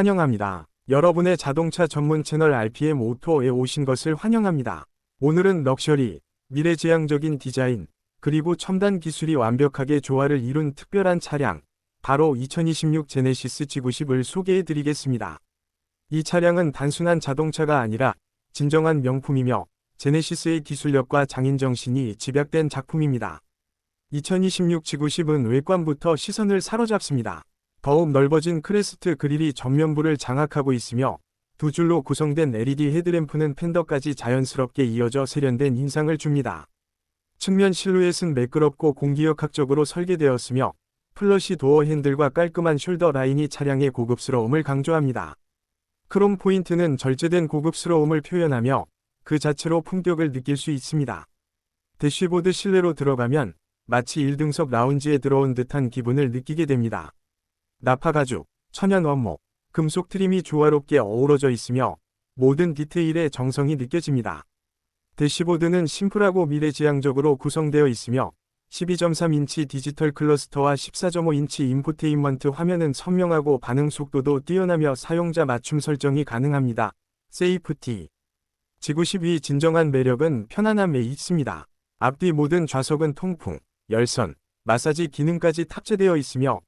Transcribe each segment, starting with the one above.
환영합니다. 여러분의 자동차 전문 채널 RPM 오토에 오신 것을 환영합니다. 오늘은 럭셔리, 미래지향적인 디자인, 그리고 첨단 기술이 완벽하게 조화를 이룬 특별한 차량, 바로 2026 제네시스 G90을 소개해 드리겠습니다. 이 차량은 단순한 자동차가 아니라 진정한 명품이며 제네시스의 기술력과 장인정신이 집약된 작품입니다. 2026 G90은 외관부터 시선을 사로잡습니다. 더욱 넓어진 크레스트 그릴이 전면부를 장악하고 있으며 두 줄로 구성된 LED 헤드램프는 팬더까지 자연스럽게 이어져 세련된 인상을 줍니다. 측면 실루엣은 매끄럽고 공기역학적으로 설계되었으며 플러시 도어 핸들과 깔끔한 숄더 라인이 차량의 고급스러움을 강조합니다. 크롬 포인트는 절제된 고급스러움을 표현하며 그 자체로 품격을 느낄 수 있습니다. 대쉬보드 실내로 들어가면 마치 1등석 라운지에 들어온 듯한 기분을 느끼게 됩니다. 나파 가죽, 천연 원목, 금속 트림이 조화롭게 어우러져 있으며 모든 디테일의 정성이 느껴집니다. 대시보드는 심플하고 미래지향적으로 구성되어 있으며 12.3인치 디지털 클러스터와 14.5인치 인포테인먼트 화면은 선명하고 반응 속도도 뛰어나며 사용자 맞춤 설정이 가능합니다. 세이프티 G90이 진정한 매력은 편안함에 있습니다. 앞뒤 모든 좌석은 통풍, 열선, 마사지 기능까지 탑재되어 있으며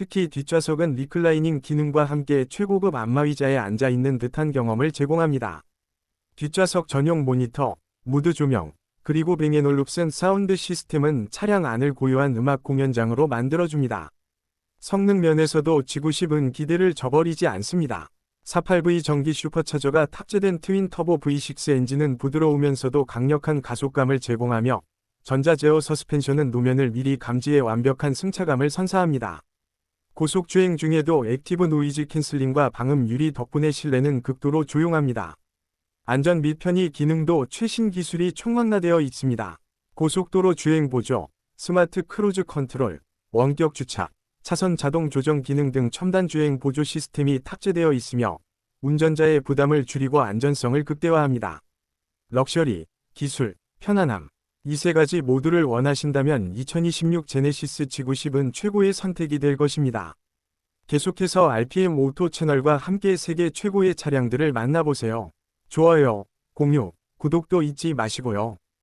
특히 뒷좌석은 리클라이닝 기능과 함께 최고급 안마의자에 앉아있는 듯한 경험을 제공합니다. 뒷좌석 전용 모니터, 무드 조명, 그리고 뱅앤올룹슨 사운드 시스템은 차량 안을 고요한 음악 공연장으로 만들어줍니다. 성능 면에서도 G90은 기대를 저버리지 않습니다. 48V 전기 슈퍼차저가 탑재된 트윈 터보 V6 엔진은 부드러우면서도 강력한 가속감을 제공하며 전자 제어 서스펜션은 노면을 미리 감지해 완벽한 승차감을 선사합니다. 고속주행 중에도 액티브 노이즈 캔슬링과 방음 유리 덕분에 실내는 극도로 조용합니다. 안전 및 편의 기능도 최신 기술이 총망라되어 있습니다. 고속도로 주행 보조, 스마트 크루즈 컨트롤, 원격 주차, 차선 자동 조정 기능 등 첨단 주행 보조 시스템이 탑재되어 있으며 운전자의 부담을 줄이고 안전성을 극대화합니다. 럭셔리, 기술, 편안함, 이 세 가지 모두를 원하신다면 2026 제네시스 G90은 최고의 선택이 될 것입니다. 계속해서 RPM 오토 채널과 함께 세계 최고의 차량들을 만나보세요. 좋아요, 공유, 구독도 잊지 마시고요.